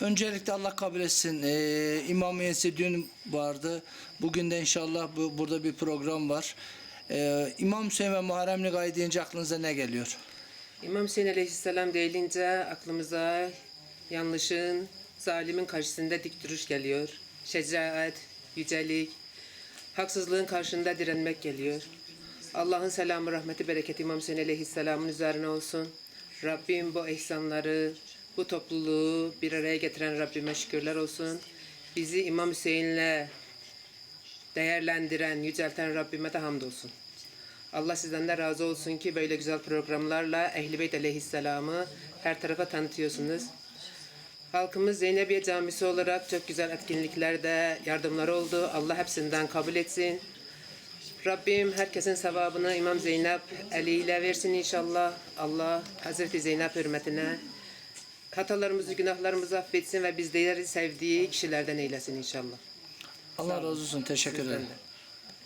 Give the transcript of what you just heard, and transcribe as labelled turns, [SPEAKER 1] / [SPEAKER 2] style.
[SPEAKER 1] Öncelikle Allah kabul etsin. Ee, İmam üyesi dün vardı. Bugün de inşallah bu, burada bir program var. Ee, İmam Hüseyin ve Muharremlik ayı deyince aklınıza ne geliyor?
[SPEAKER 2] İmam Hüseyin Aleyhisselam deyilince aklımıza yanlışın, zalimin karşısında dik duruş geliyor. Şecaat, yücelik, haksızlığın karşında direnmek geliyor. Allah'ın selamı, rahmeti, bereketi İmam Hüseyin Aleyhisselam'ın üzerine olsun. Rabbim bu ihsanları, bu topluluğu bir araya getiren Rabbime şükürler olsun. Bizi İmam Hüseyin'le değerlendiren, yücelten Rabbime de hamdolsun. Allah sizden de razı olsun ki böyle güzel programlarla Ehl-i Beyt Aleyhisselam'ı her tarafa tanıtıyorsunuz. Halkımız Zeynebiye Camisi olarak çok güzel etkinliklerde yardımları oldu. Allah hepsinden kabul etsin. Rabbim herkesin sevabını İmam Zeynep eliyle versin inşallah. Allah Hazreti Zeynep hürmetine hatalarımızı, günahlarımızı affetsin ve bizleri sevdiği kişilerden eylesin inşallah.
[SPEAKER 1] Allah razı olsun. Teşekkür ederim.
[SPEAKER 2] de.